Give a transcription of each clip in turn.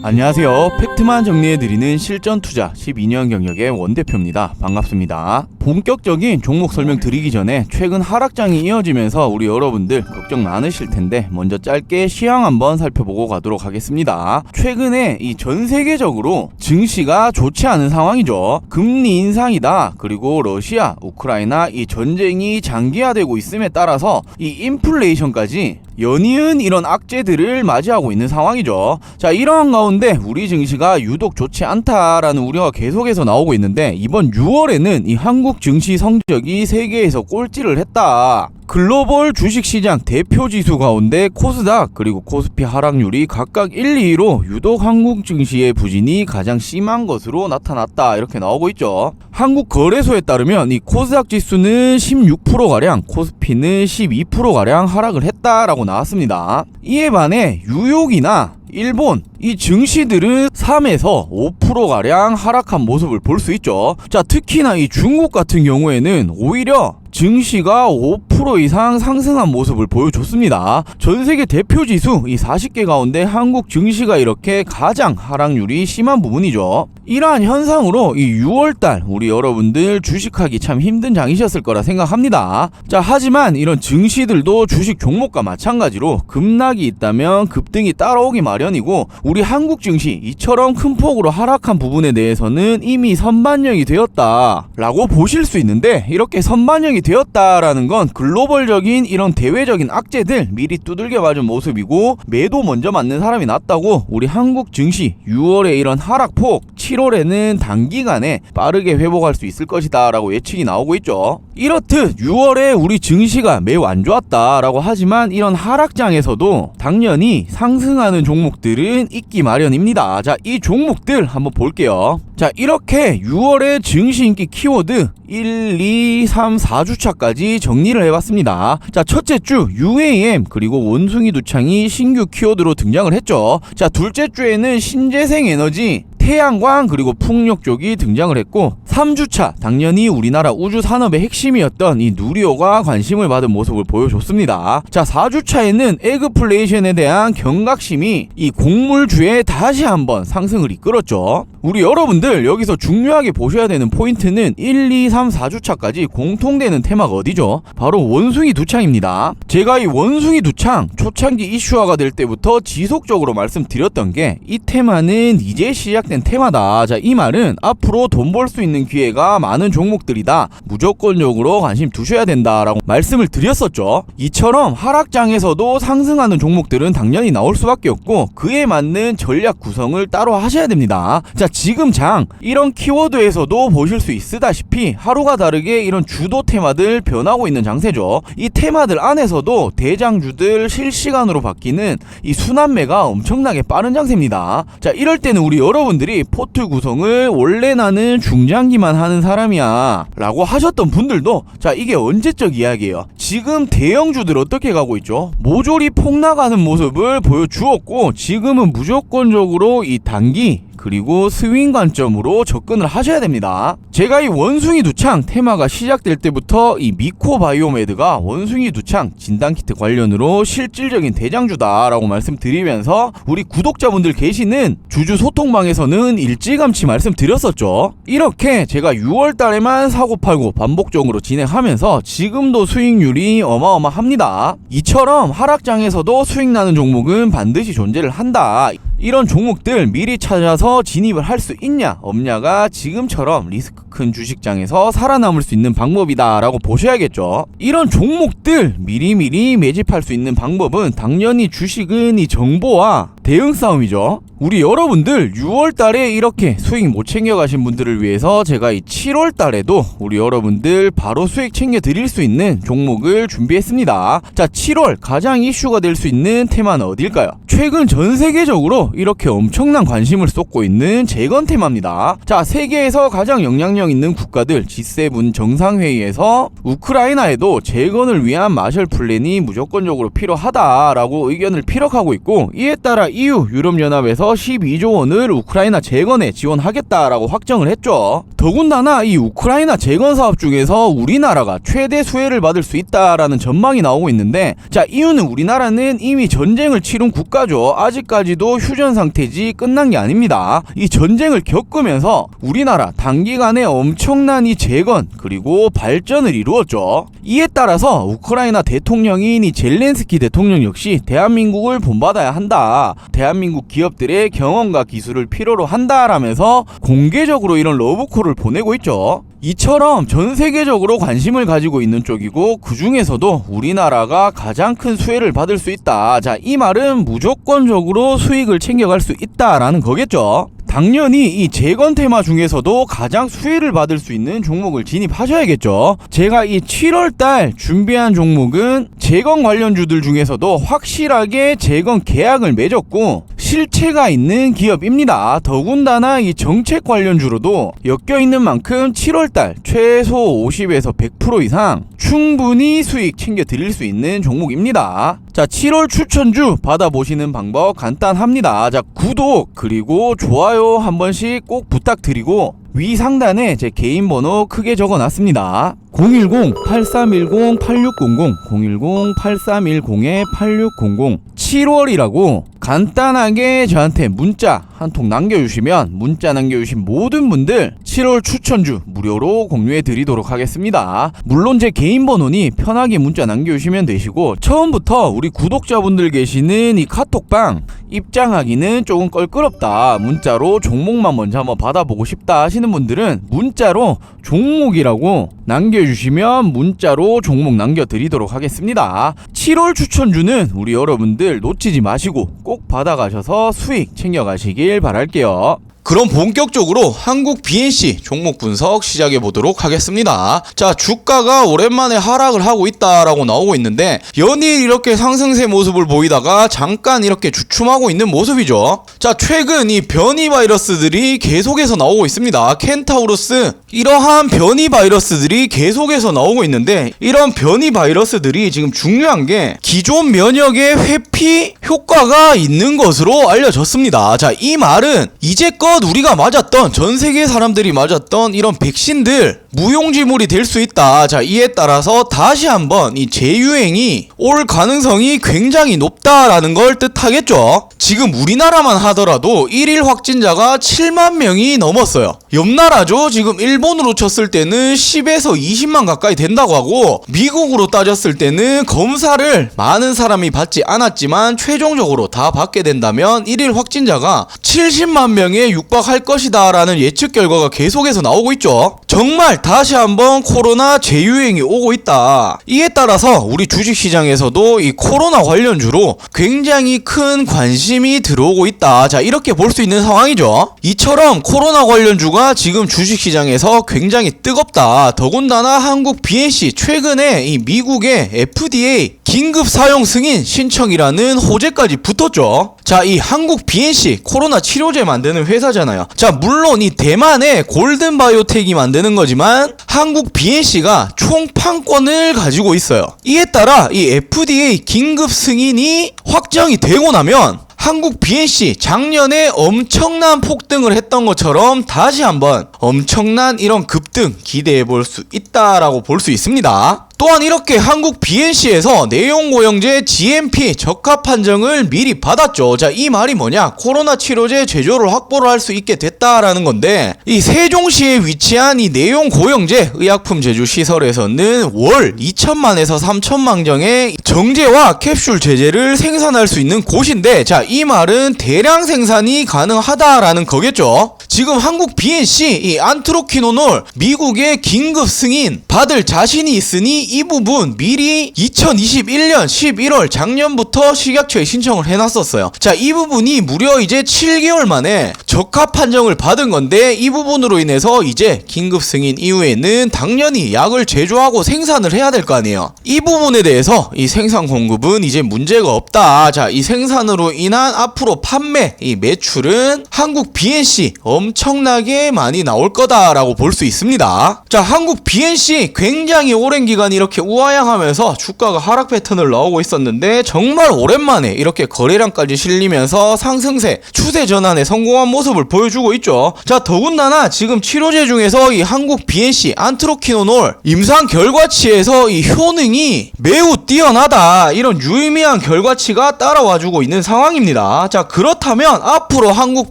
안녕하세요. 팩트만 정리해드리는 실전 투자 12년 경력의 원 대표입니다. 반갑습니다. 본격적인 종목 설명 드리기 전에 최근 하락장이 이어지면서 우리 여러분들 걱정 많으실 텐데 먼저 짧게 시황 한번 살펴보고 가도록 하겠습니다. 최근에 이 전 세계적으로 증시가 좋지 않은 상황이죠. 금리 인상이다. 그리고 러시아, 우크라이나 이 전쟁이 장기화되고 있음에 따라서 이 인플레이션까지 연이은 이런 악재들을 맞이하고 있는 상황이죠. 자, 이러한 가운데 우리 증시가 유독 좋지 않다라는 우려가 계속해서 나오고 있는데 이번 6월에는 이 한국 증시 성적이 세계에서 꼴찌를 했다. 글로벌 주식시장 대표 지수 가운데 코스닥 그리고 코스피 하락률이 각각 1, 2위로 유독 한국 증시의 부진이 가장 심한 것으로 나타났다 이렇게 나오고 있죠. 한국 거래소에 따르면 이 코스닥 지수는 16% 가량, 코스피는 12% 가량 하락을 했다라고 나왔습니다. 이에 반해 뉴욕이나 일본 이 증시들은 3에서 5% 가량 하락한 모습을 볼 수 있죠. 자, 특히나 이 중국 같은 경우에는 오히려 증시가 5% 이상 상승한 모습을 보여줬습니다. 전 세계 대표 지수 이 40개 가운데 한국 증시가 이렇게 가장 하락률이 심한 부분이죠. 이러한 현상으로 이 6월달 우리 여러분들 주식하기 참 힘든 장이셨을 거라 생각합니다. 자, 하지만 이런 증시들도 주식 종목과 마찬가지로 급락이 있다면 급등이 따라오기 마련이고 우리 한국 증시 이처럼 큰 폭으로 하락한 부분에 대해서는 이미 선반영이 되었다라고 보실 수 있는데 이렇게 선반영이 되었다라는 건 글로벌적인 이런 대외적인 악재들 미리 두들겨 맞은 모습이고 매도 먼저 맞는 사람이 낫다고 우리 한국 증시 6월에 이런 하락폭 7월에는 단기간에 빠르게 회복할 수 있을 것이다 라고 예측이 나오고 있죠. 이렇듯 6월에 우리 증시가 매우 안 좋았다 라고 하지만 이런 하락장에서도 당연히 상승하는 종목들은 있기 마련입니다. 자, 이 종목들 한번 볼게요. 자, 이렇게 6월의 증시 인기 키워드 1, 2, 3, 4주차까지 정리를 해봤습니다. 자, 첫째 주 UAM 그리고 원숭이 두창이 신규 키워드로 등장을 했죠. 자, 둘째 주에는 신재생 에너지 태양광 그리고 풍력 쪽이 등장을 했고 3주차 당연히 우리나라 우주 산업의 핵심이었던 이 누리호가 관심을 받은 모습을 보여줬습니다. 자 4주차에는 에그플레이션에 대한 경각심이 이 곡물주에 다시 한번 상승을 이끌었죠. 우리 여러분들 여기서 중요하게 보셔야 되는 포인트는 1, 2, 3, 4주차까지 공통되는 테마가 어디죠? 바로 원숭이 두창입니다. 제가 이 원숭이 두창 초창기 이슈화가 될 때부터 지속적으로 말씀드렸던 게 이 테마는 이제 시작된 테마다. 자, 이 말은 앞으로 돈 벌 수 있는 기회가 많은 종목들이다. 무조건적으로 관심 두셔야 된다라고 말씀을 드렸었죠. 이처럼 하락장에서도 상승하는 종목들은 당연히 나올 수밖에 없고 그에 맞는 전략 구성을 따로 하셔야 됩니다. 자, 지금 장 이런 키워드에서도 보실 수 있으다시피 하루가 다르게 이런 주도 테마들 변하고 있는 장세죠. 이 테마들 안에서도 대장주들 실시간으로 바뀌는 이 순환매가 엄청나게 빠른 장세입니다. 자, 이럴 때는 우리 여러분 들이 포트 구성을 원래 나는 중장기만 하는 사람이야 라고 하셨던 분들도 자, 이게 언제적 이야기예요. 지금 대형주들 어떻게 가고 있죠? 모조리 폭락하는 모습을 보여주었고 지금은 무조건적으로 이 단기 그리고 스윙 관점으로 접근을 하셔야 됩니다. 제가 이 원숭이 두창 테마가 시작될 때부터 이 미코바이오메드가 원숭이 두창 진단키트 관련으로 실질적인 대장주다라고 말씀드리면서 우리 구독자분들 계시는 주주 소통방에서는 일찌감치 말씀드렸었죠. 이렇게 제가 6월 달에만 사고 팔고 반복적으로 진행하면서 지금도 수익률이 어마어마합니다. 이처럼 하락장에서도 수익 나는 종목은 반드시 존재를 한다. 이런 종목들 미리 찾아서 진입을 할 수 있냐 없냐가 지금처럼 리스크 큰 주식장에서 살아남을 수 있는 방법이다 라고 보셔야겠죠. 이런 종목들 미리미리 매집할 수 있는 방법은 당연히 주식은 이 정보와 대응 싸움이죠. 우리 여러분들 6월 달에 이렇게 수익 못 챙겨 가신 분들을 위해서 제가 이 7월 달에도 우리 여러분들 바로 수익 챙겨 드릴 수 있는 종목을 준비했습니다. 자, 7월 가장 이슈가 될 수 있는 테마는 어딜까요? 최근 전 세계적으로 이렇게 엄청난 관심을 쏟고 있는 재건 테마입니다. 자, 세계에서 가장 영향력 있는 국가들 G7 정상회의에서 우크라이나에도 재건을 위한 마셜 플랜이 무조건적으로 필요하다라고 의견을 피력하고 있고 이에 따라 EU 유럽연합에서 12조 원을 우크라이나 재건에 지원하겠다라고 확정을 했죠. 더군다나 이 우크라이나 재건 사업 중에서 우리나라가 최대 수혜를 받을 수 있다라는 전망이 나오고 있는데 자 이유는 우리나라는 이미 전쟁을 치른 국가죠. 아직까지도 휴전 상태지 끝난 게 아닙니다. 이 전쟁을 겪으면서 우리나라 단기간에 엄청난 이 재건 그리고 발전을 이루었죠. 이에 따라서 우크라이나 대통령인 이 젤렌스키 대통령 역시 대한민국을 본받아야 한다. 대한민국 기업들의 경험과 기술을 필요로 한다라면서 공개적으로 이런 러브콜을 보내고 있죠. 이처럼 전 세계적으로 관심을 가지고 있는 쪽이고 그 중에서도 우리나라가 가장 큰 수혜를 받을 수 있다. 자, 이 말은 무조건적으로 수익을 챙겨갈 수 있다라는 거겠죠. 당연히 이 재건 테마 중에서도 가장 수혜를 받을 수 있는 종목을 진입하셔야겠죠. 제가 이 7월 달 준비한 종목은 재건 관련주들 중에서도 확실하게 재건 계약을 맺었고 실체가 있는 기업입니다. 더군다나 이 정책 관련주로도 엮여 있는 만큼 7월 달 최소 50에서 100% 이상 충분히 수익 챙겨 드릴 수 있는 종목입니다. 자, 7월 추천주 받아보시는 방법 간단합니다. 자, 구독 그리고 좋아요 한 번씩 꼭 부탁드리고 위 상단에 제 개인 번호 크게 적어 놨습니다. 010-8310-8600 010-8310-8600 7월이라고 간단하게 저한테 문자 한 통 남겨주시면 문자 남겨주신 모든 분들 7월 추천주 무료로 공유해 드리도록 하겠습니다. 물론 제 개인 번호니 편하게 문자 남겨주시면 되시고 처음부터 우리 구독자분들 계시는 이 카톡방 입장하기는 조금 껄끄럽다. 문자로 종목만 먼저 한번 받아보고 싶다 하시는 분들은 문자로 종목이라고 남겨주시면 문자로 종목 남겨드리도록 하겠습니다. 7월 추천주는 우리 여러분들 놓치지 마시고 꼭 받아가셔서 수익 챙겨가시길 바랄게요. 그럼 본격적으로 한국 BNC 종목 분석 시작해 보도록 하겠습니다. 자, 주가가 오랜만에 하락을 하고 있다라고 나오고 있는데 연일 이렇게 상승세 모습을 보이다가 잠깐 이렇게 주춤하고 있는 모습이죠. 자, 최근 이 변이 바이러스들이 계속해서 나오고 있습니다. 켄타우로스 이러한 변이 바이러스들이 계속해서 나오고 있는데 이런 변이 바이러스들이 지금 중요한 게 기존 면역의 회피 효과가 있는 것으로 알려졌습니다. 자, 이 말은 이제껏 우리가 맞았던 전 세계 사람들이 맞았던 이런 백신들 무용지물이 될 수 있다. 자, 이에 따라서 다시 한번 이 재유행이 올 가능성이 굉장히 높다라는 걸 뜻하겠죠. 지금 우리나라만 하더라도 1일 확진자가 7만 명이 넘었어요. 옆 나라죠. 지금 일본으로 쳤을 때는 10에서 20만 가까이 된다고 하고 미국으로 따졌을 때는 검사를 많은 사람이 받지 않았지만 최종적으로 다 받게 된다면 1일 확진자가 70만 명에 육박할 것이다 라는 예측 결과가 계속해서 나오고 있죠. 정말 다시 한번 코로나 재유행이 오고 있다. 이에 따라서 우리 주식시장에서도 이 코로나 관련주로 굉장히 큰 관심이 들어오고 있다. 자, 이렇게 볼 수 있는 상황이죠. 이처럼 코로나 관련주가 지금 주식시장에서 굉장히 뜨겁다. 더군다나 한국 BNC 최근에 이 미국의 FDA 긴급 사용 승인 신청이라는 호재까지 붙었죠. 자, 이 한국 BNC 코로나 치료제 만드는 회사잖아요. 자, 물론 이 대만의 골든 바이오텍이 만드는 거지만 한국 BNC가 총판권을 가지고 있어요. 이에 따라 이 FDA 긴급 승인이 확정이 되고 나면 한국 BNC 작년에 엄청난 폭등을 했던 것처럼 다시 한번 엄청난 이런 급등 기대해 볼 수 있다라고 볼 수 있습니다. 또한 이렇게 한국 BNC에서 내용 고용제 GMP 적합 판정을 미리 받았죠. 자, 이 말이 뭐냐? 코로나 치료제 제조를 확보를 할 수 있게 됐다라는 건데, 이 세종시에 위치한 이 내용 고용제 의약품 제조 시설에서는 월 2천만에서 3천만 정의 정제와 캡슐 제제를 생산할 수 있는 곳인데, 자, 이 말은 대량 생산이 가능하다라는 거겠죠. 지금 한국 BNC 이 안트로키노놀 미국의 긴급 승인 받을 자신이 있으니 이 부분 미리 2021년 11월 작년부터 식약처에 신청을 해놨었어요. 자, 이 부분이 무려 이제 7개월 만에 적합 판정을 받은 건데 이 부분으로 인해서 이제 긴급 승인 이후에는 당연히 약을 제조하고 생산을 해야 될 거 아니에요. 이 부분에 대해서 이 생산 공급은 이제 문제가 없다. 자, 이 생산으로 인한 앞으로 판매, 이 매출은 한국 BNC 엄청나게 많이 나올 거다라고 볼 수 있습니다. 자, 한국 BNC 굉장히 오랜 기간 이 렇게 우아향하면서 주가가 하락 패턴을 나오고 있었는데 정말 오랜만에 이렇게 거래량까지 실리면서 상승세, 추세 전환에 성공한 모습을 보여주고 있죠. 자, 더군다나 지금 치료제 중에서 이 한국 BNC 안트로키노놀 임상 결과치에서 이 효능이 매우 뛰어나다 이런 유의미한 결과치가 따라와주고 있는 상황입니다. 자, 그렇다면 앞으로 한국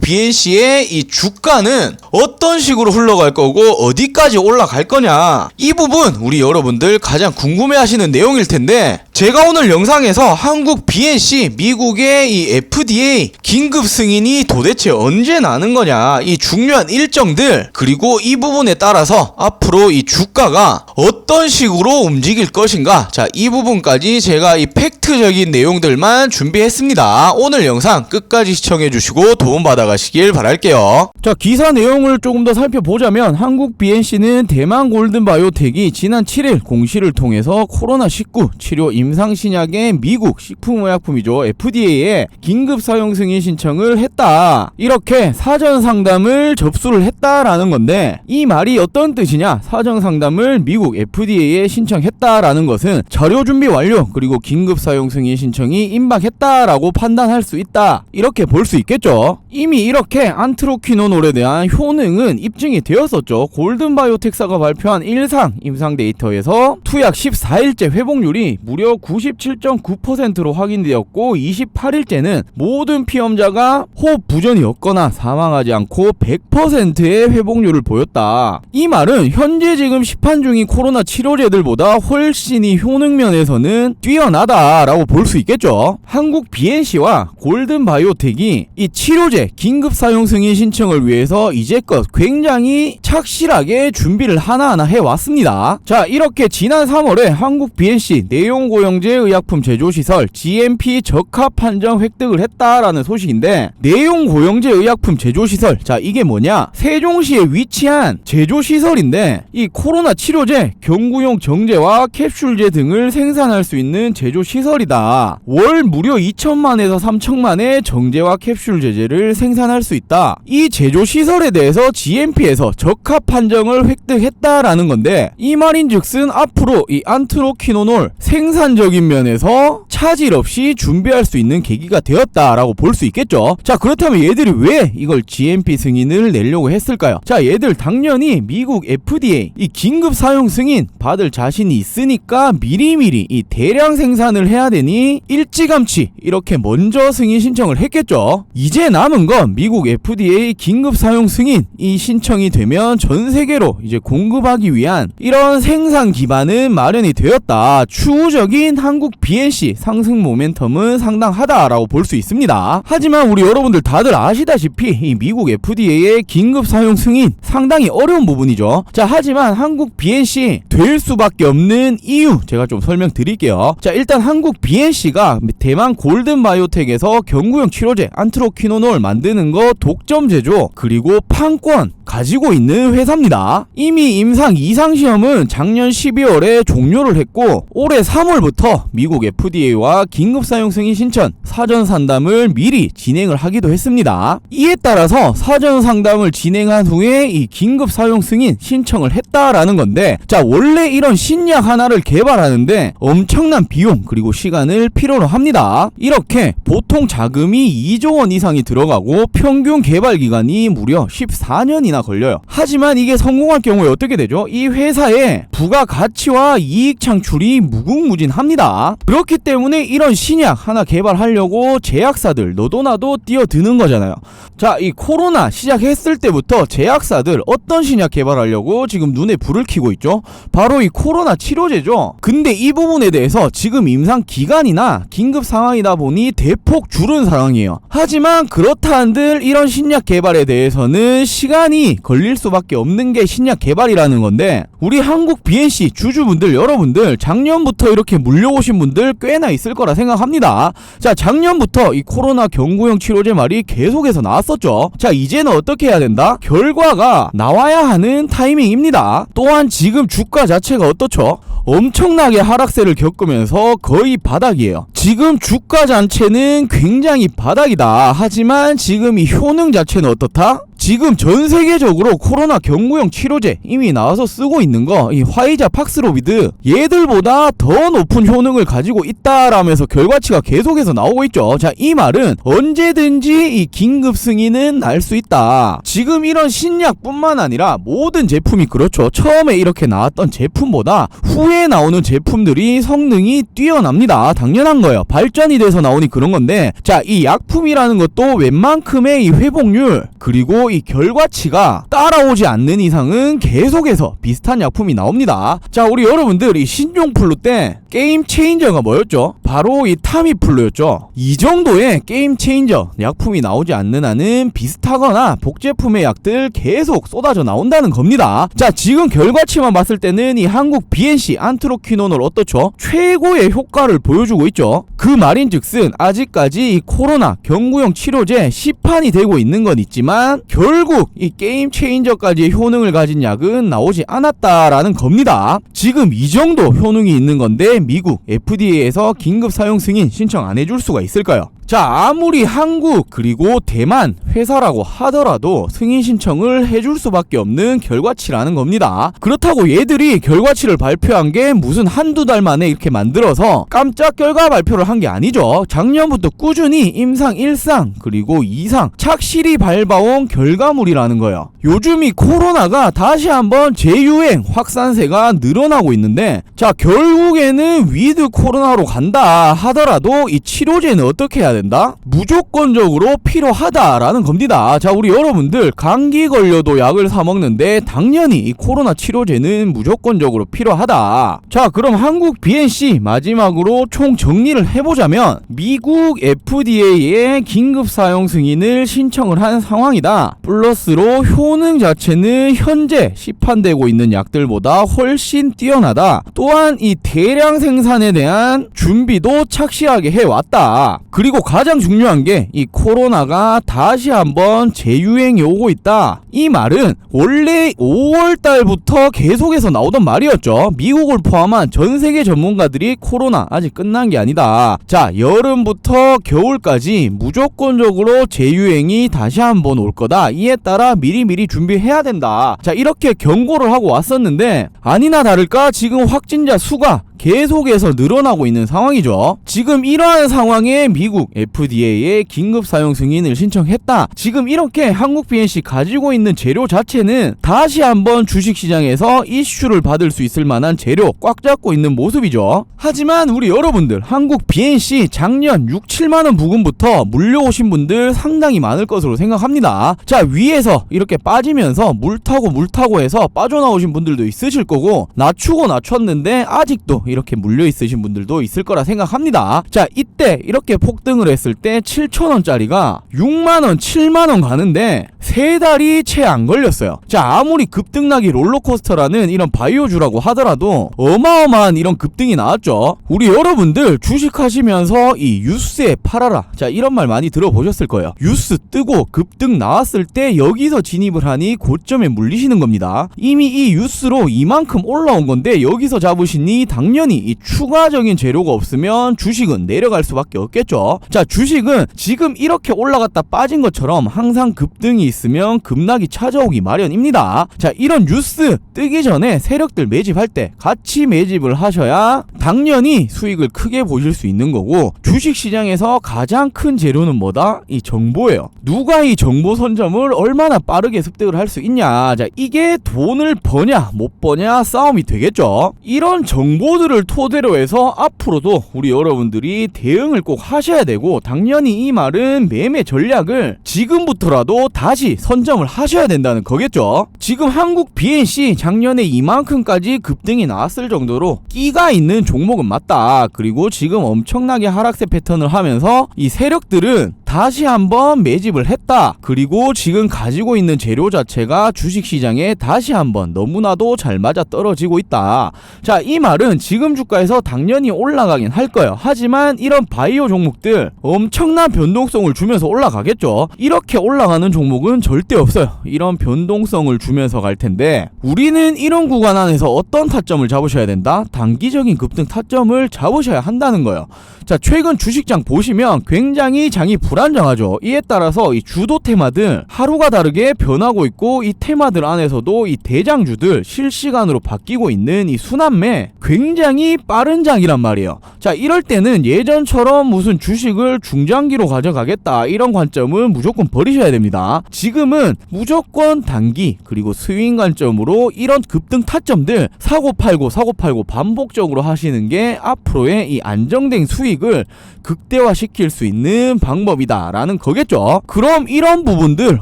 BNC의 이 주가는 어떤 식으로 흘러갈 거고 어디까지 올라갈 거냐 이 부분 우리 여러분들 가장 궁금해하시는 내용일 텐데 제가 오늘 영상에서 한국 BNC 미국의 이 FDA 긴급 승인이 도대체 언제 나는 거냐 이 중요한 일정들 그리고 이 부분에 따라서 앞으로 이 주가가 어떤 식으로 움직일 것인가. 자 이 부분까지 제가 이 팩트적인 내용들만 준비했습니다. 오늘 영상 끝까지 시청해 주시고 도움 받아 가시길 바랄게요. 자 기사 내용을 조금 더 살펴보자면 한국 BNC는 대만 골든바이오텍이 지난 7일 공시를 통해서 코로나19 치료 임상신약의 미국 식품의약품이죠. FDA에 긴급 사용 승인 신청을 했다. 이렇게 사전 상담을 접수를 했다라는 건데 이 말이 어떤 뜻이냐? 사전 상담을 미국 FDA에 신청했다라는 것은 자료 준비 완료 그리고 긴급 사용 승인 신청이 임박했다라고 판단할 수 있다. 이렇게 볼 수 있겠죠. 이미 이렇게 안트로퀴노놀에 대한 효능은 입증이 되었었죠. 골든바이오텍사가 발표한 일상 임상 데이터에서 투약 14일째 회복률이 무려 97.9%로 확인되었고 28일째는 모든 피험자가 호흡 부전이었거나 사망하지 않고 100%의 회복률을 보였다. 이 말은 현재 지금 시판 중인 코로나 치료제들보다 훨씬 이 효능 면에서는 뛰어나다라고 볼 수 있겠죠. 한국 BNC와 골든바이오텍이 이 치료제 긴급 사용 승인 신청을 위해서 이제껏 굉장히 착실하게 준비를 하나하나 해왔습니다. 자, 이렇게 지난 3월에 한국 BNC 내용 고용제 의약품 제조 시설 GMP 적합 판정 획득을 했다라는 소식인데 내용 고용제 의약품 제조 시설 자 이게 뭐냐? 세종시에 위치한 제조 시설인데 이 코로나 치료제 경구용 정제와 캡슐제 등을 생산할 수 있는 제조 시설이다. 월 무려 2천만에서 3천만의 정제와 캡슐 제제를 생산할 수 있다. 이 제조 시설에 대해서 GMP에서 적합 판정을 획득했다라는 건데 이 말인즉슨 앞으로 이 안트로키노놀 생산적인 면에서 차질 없이 준비할 수 있는 계기가 되었다라고 볼 수 있겠죠. 자, 그렇다면 얘들이 왜 이걸 GMP 승인을 내려고 했을까요? 자, 얘들 당연히 미국 FDA 이 긴급 사용 승인 받을 자신이 있으니까 미리미리 이 대량 생산을 해야 되니 일찌감치 이렇게 먼저 승인 신청을 했겠죠. 이제 남은 건 미국 FDA 긴급 사용 승인 이 신청이 되면 전 세계로 이제 공급하기 위한 이런 생산 기반 은 마련이 되었다. 추후적인 한국 BNC 상승 모멘텀은 상당하다라고 볼 수 있습니다. 하지만 우리 여러분들 다들 아시다시피 이 미국 FDA의 긴급 사용 승인 상당히 어려운 부분이죠. 자, 하지만 한국 BNC 될 수밖에 없는 이유 제가 좀 설명드릴게요. 자, 일단 한국 BNC가 대만 골든 바이오텍에서 경구용 치료제 안트로퀴노놀 만드는 거 독점 제조 그리고 판권 가지고 있는 회사입니다. 이미 임상 이상 시험은 작년 12월에 종료를 했고 올해 3월부터 미국 FDA와 긴급 사용 승인 신청 사전 상담을 미리 진행을 하기도 했습니다. 이에 따라서 사전 상담을 진행한 후에 이 긴급 사용 승인 신청을 했다라는 건데 자 원래 이런 신약 하나를 개발하는데 엄청난 비용 그리고 시간을 필요로 합니다. 이렇게 보통 자금이 2조 원 이상이 들어가고 평균 개발 기간이 무려 14년이나 걸려요. 하지만 이게 성공할 경우에 어떻게 되죠? 이 회사의 부가 가치와 이익 창출이 무궁무진합니다. 그렇기 때문에 이런 신약 하나 개발하려고 제약사들 너도 나도 뛰어드는 거잖아요. 자, 이 코로나 시작했을 때부터 제약사들 어떤 신약 개발하려고 지금 눈에 불을 켜고 있죠? 바로 이 코로나 치료제죠. 근데 이 부분에 대해서 지금 임상 기간이나 긴급 상황이다 보니 대폭 줄은 상황이에요. 하지만 그렇다 한들 이런 신약 개발에 대해서는 시간이 걸릴 수밖에 없는 게 신약 개발이라는 건데 우리 한국 BNC 주주 분들 여러분들 작년부터 이렇게 물려오신 분들 꽤나 있을 거라 생각합니다. 자 작년부터 이 코로나 경구용 치료제 말이 계속해서 나왔었죠. 자 이제는 어떻게 해야 된다? 결과가 나와야 하는 타이밍입니다. 또한 지금 주가 자체가 어떻죠? 엄청나게 하락세를 겪으면서 거의 바닥이에요. 지금 주가 자체는 굉장히 바닥이다. 하지만 지금 이 효능 자체는 어떻다? 지금 전 세계적으로 코로나 경구용 치료제 이미 나와서 쓰고 있는 거 이 화이자 팍스로비드 얘들보다 더 높은 효능을 가지고 있다라면서 결과치가 계속해서 나오고 있죠. 자, 이 말은 언제든지 이 긴급 승인은 날 수 있다. 지금 이런 신약뿐만 아니라 모든 제품이 그렇죠. 처음에 이렇게 나왔던 제품보다 후에 나오는 제품들이 성능이 뛰어납니다. 당연한 거예요. 발전이 돼서 나오니 그런 건데, 자, 이 약품이라는 것도 웬만큼의 이 회복률 그리고 이 결과치가 따라오지 않는 이상은 계속해서 비슷한 약품이 나옵니다. 자, 우리 여러분들 이 신종플루 때 게임 체인저가 뭐였죠? 바로 이 타미플루였죠. 이 정도의 게임 체인저 약품이 나오지 않는 한은 비슷하거나 복제품의 약들 계속 쏟아져 나온다는 겁니다. 자, 지금 결과치만 봤을 때는 이 한국 BNC 안트로퀴논을 어떻죠? 최고의 효과를 보여주고 있죠. 그 말인즉슨 아직까지 이 코로나 경구용 치료제 시판이 되고 있는 건 있지만 결국 이 게임 체인저까지의 효능을 가진 약은 나오지 않았다라는 겁니다. 지금 이 정도 효능이 있는 건데 미국 FDA에서 긴급 사용 승인 신청 안 해줄 수가 있을까요? 자, 아무리 한국 그리고 대만 회사라고 하더라도 승인 신청을 해줄 수밖에 없는 결과치라는 겁니다. 그렇다고 얘들이 결과치를 발표한 게 무슨 한두 달 만에 이렇게 만들어서 깜짝 결과 발표를 한 게 아니죠. 작년부터 꾸준히 임상 1상 그리고 2상 착실히 밟아온 결과물이라는 거예요. 요즘 이 코로나가 다시 한번 재유행 확산세가 늘어나고 있는데 자 결국에는 위드 코로나로 간다 하더라도 이 치료제는 어떻게 해야 된다? 무조건적으로 필요하다라는 겁니다. 자 우리 여러분들 감기 걸려도 약을 사 먹는데 당연히 이 코로나 치료제는 무조건적으로 필요하다. 자 그럼 한국 BNC 마지막으로 총 정리를 해보자면 미국 FDA에 긴급 사용 승인을 신청을 한 상황이다. 플러스로 효능 자체는 현재 시판되고 있는 약들보다 훨씬 뛰어나다. 또한 이 대량 생산에 대한 준비도 착실하게 해왔다. 그리고 가장 중요한 게 이 코로나가 다시 한번 재유행이 오고 있다. 이 말은 원래 5월 달부터 계속해서 나오던 말이었죠. 미국을 포함한 전 세계 전문가들이 코로나 아직 끝난 게 아니다. 자, 여름부터 겨울까지 무조건적으로 재유행이 다시 한번 올 거다. 이에 따라 미리미리 준비해야 된다. 자, 이렇게 경고를 하고 왔었는데 아니나 다를까 지금 확진자 수가 계속해서 늘어나고 있는 상황이죠. 지금 이러한 상황에 미국 FDA에 긴급 사용 승인을 신청했다. 지금 이렇게 한국 BNC 가지고 있는 재료 자체는 다시 한번 주식시장에서 이슈를 받을 수 있을 만한 재료 꽉 잡고 있는 모습이죠. 하지만 우리 여러분들 한국 BNC 작년 6, 7만원 부근부터 물려오신 분들 상당히 많을 것으로 생각합니다. 자 위에서 이렇게 빠지면서 물 타고 물 타고 해서 빠져나오신 분들도 있으실 거고 낮추고 낮췄는데 아직도 이렇게 물려 있으신 분들도 있을 거라 생각합니다. 자, 이때 이렇게 폭등을 했을 때 7,000원짜리가 6만원, 7만원 가는데 세 달이 채 안 걸렸어요. 자, 아무리 급등락이 롤러코스터라는 이런 바이오주라고 하더라도 어마어마한 이런 급등이 나왔죠. 우리 여러분들 주식하시면서 이 유스에 팔아라. 자, 이런 말 많이 들어보셨을 거예요. 유스 뜨고 급등 나왔을 때 여기서 진입을 하니 고점에 물리시는 겁니다. 이미 이 유스로 이만큼 올라온 건데 여기서 잡으시니 당연히 이 추가적인 재료가 없으면 주식은 내려갈 수밖에 없겠죠. 자, 주식은 지금 이렇게 올라갔다 빠진 것처럼 항상 급등이 있으면 급락이 찾아오기 마련입니다. 자, 이런 뉴스 뜨기 전에 세력들 매집할 때 같이 매집을 하셔야 당연히 수익을 크게 보실 수 있는 거고 주식 시장에서 가장 큰 재료는 뭐다? 이 정보예요. 누가 이 정보 선점을 얼마나 빠르게 습득을 할 수 있냐? 자, 이게 돈을 버냐 못 버냐 싸움이 되겠죠. 이런 정보들 을 토대로 해서 앞으로도 우리 여러분들이 대응을 꼭 하셔야 되고 당연히 이 말은 매매 전략을 지금부터라도 다시 선점을 하셔야 된다는 거겠죠. 지금 한국 BNC 작년에 이만큼까지 급등이 나왔을 정도로 끼가 있는 종목은 맞다. 그리고 지금 엄청나게 하락세 패턴을 하면서 이 세력들은 다시 한번 매집을 했다. 그리고 지금 가지고 있는 재료 자체가 주식시장에 다시 한번 너무나도 잘 맞아 떨어지고 있다. 자, 이 말은 지금 주가에서 당연히 올라가긴 할 거예요. 하지만 이런 바이오 종목들 엄청난 변동성을 주면서 올라가겠죠. 이렇게 올라가는 종목은 절대 없어요. 이런 변동성을 주면서 갈 텐데 우리는 이런 구간 안에서 어떤 타점을 잡으셔야 된다? 단기적인 급등 타점을 잡으셔야 한다는 거예요. 자, 최근 주식장 보시면 굉장히 장이 불안 불안정하죠. 이에 따라서 이 주도 테마들 하루가 다르게 변하고 있고 이 테마들 안에서도 이 대장주들 실시간으로 바뀌고 있는 이 순환매 굉장히 빠른 장이란 말이에요. 자, 이럴 때는 예전처럼 무슨 주식을 중장기로 가져가겠다 이런 관점은 무조건 버리셔야 됩니다. 지금은 무조건 단기 그리고 스윙 관점으로 이런 급등 타점들 사고 팔고 사고 팔고 반복적으로 하시는 게 앞으로의 이 안정된 수익을 극대화시킬 수 있는 방법이다 라는 거겠죠. 그럼 이런 부분들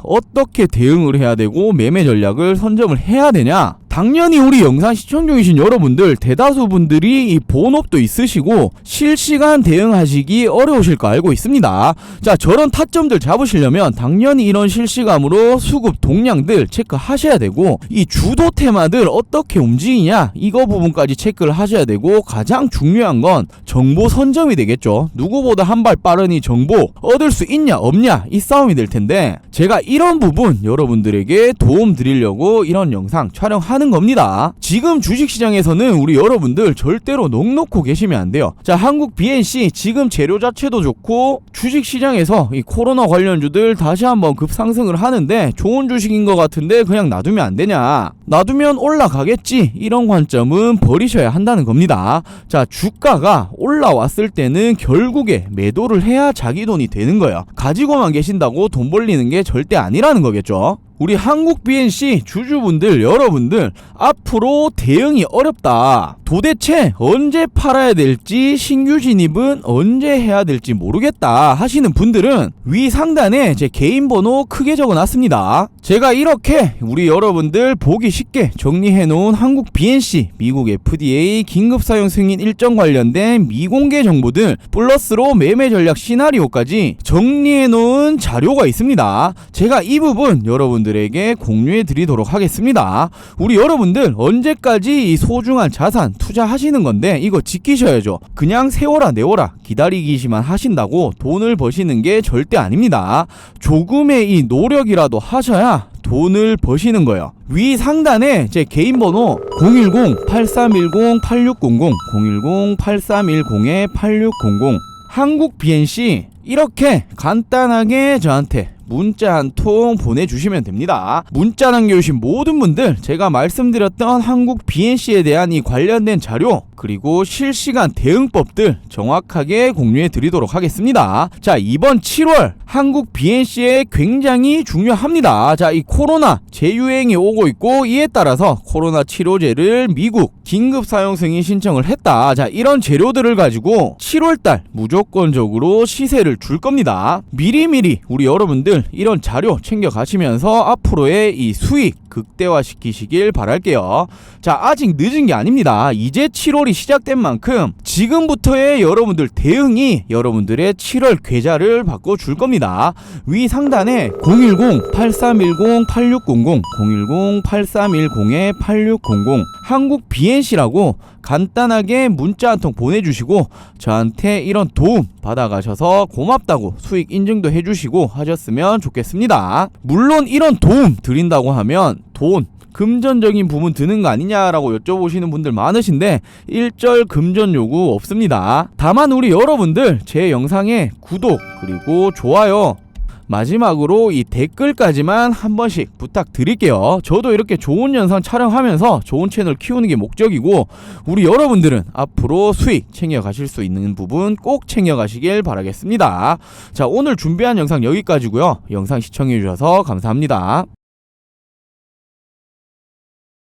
어떻게 대응을 해야 되고 매매 전략을 선점을 해야 되냐? 당연히 우리 영상 시청 중이신 여러분들 대다수 분들이 이 본업도 있으시고 실시간 대응하시기 어려우실 거 알고 있습니다. 자 저런 타점들 잡으시려면 당연히 이런 실시감으로 수급 동량들 체크하셔야 되고 이 주도 테마들 어떻게 움직이냐 이거 부분까지 체크를 하셔야 되고 가장 중요한 건 정보 선점이 되겠죠. 누구보다 한 발 빠른 이 정보 얻을 수 있냐 없냐 이 싸움이 될 텐데 제가 이런 부분 여러분들에게 도움 드리려고 이런 영상 촬영하는 겁니다. 지금 주식시장에서는 우리 여러분들 절대로 넋 놓고 계시면 안 돼요. 자, 한국 BNC 지금 재료 자체도 좋고 주식시장에서 이 코로나 관련주들 다시 한번 급상승을 하는데 좋은 주식인 것 같은데 그냥 놔두면 안 되냐? 놔두면 올라가겠지. 이런 관점은 버리셔야 한다는 겁니다. 자, 주가가 올라왔을 때는 결국에 매도를 해야 자기 돈이 되는 거예요. 가지고만 계신다고 돈 벌리는 게 절대 아니라는 거겠죠. 우리 한국 BNC 주주분들 여러분들 앞으로 대응이 어렵다. 도대체 언제 팔아야 될지 신규 진입은 언제 해야 될지 모르겠다 하시는 분들은 위 상단에 제 개인 번호 크게 적어 놨습니다. 제가 이렇게 우리 여러분들 보기 쉽게 정리해 놓은 한국 BNC 미국 FDA 긴급 사용 승인 일정 관련된 미공개 정보들 플러스로 매매 전략 시나리오까지 정리해 놓은 자료가 있습니다. 제가 이 부분 여러분들 에게 공유해 드리도록 하겠습니다. 우리 여러분들 언제까지 이 소중한 자산 투자하시는 건데 이거 지키셔야죠. 그냥 세워라 내워라 기다리기시만 하신다고 돈을 버시는 게 절대 아닙니다. 조금의 이 노력이라도 하셔야 돈을 버시는 거예요. 위 상단에 제 개인 번호 010-8310-8600 010-8310-8600 한국 BNC 이렇게 간단하게 저한테 문자 한 통 보내주시면 됩니다. 문자 남겨주신 모든 분들 제가 말씀드렸던 한국 BNC에 대한 이 관련된 자료 그리고 실시간 대응법들 정확하게 공유해 드리도록 하겠습니다. 자 이번 7월 한국 BNC에 굉장히 중요합니다. 자 이 코로나 재유행이 오고 있고 이에 따라서 코로나 치료제를 미국 긴급 사용 승인 신청을 했다. 자 이런 재료들을 가지고 7월 달 무조건적으로 시세를 줄 겁니다. 미리미리 우리 여러분들 이런 자료 챙겨 가시면서 앞으로의 이 수익 극대화 시키시길 바랄게요. 자, 아직 늦은 게 아닙니다. 이제 7월이 시작된 만큼 지금부터의 여러분들 대응이 여러분들의 7월 계좌를 바꿔 줄 겁니다. 위 상단에 010-8310-8600, 010-8310-8600 한국 BNC라고 간단하게 문자 한 통 보내주시고 저한테 이런 도움 받아가셔서 고맙다고 수익 인증도 해주시고 하셨으면 좋겠습니다. 물론 이런 도움 드린다고 하면 돈 금전적인 부분 드는 거 아니냐라고 여쭤보시는 분들 많으신데 일절 금전 요구 없습니다. 다만 우리 여러분들 제 영상에 구독 그리고 좋아요 마지막으로 이 댓글까지만 한 번씩 부탁드릴게요. 저도 이렇게 좋은 영상 촬영하면서 좋은 채널 키우는 게 목적이고 우리 여러분들은 앞으로 수익 챙겨 가실 수 있는 부분 꼭 챙겨 가시길 바라겠습니다. 자, 오늘 준비한 영상 여기까지고요. 영상 시청해 주셔서 감사합니다.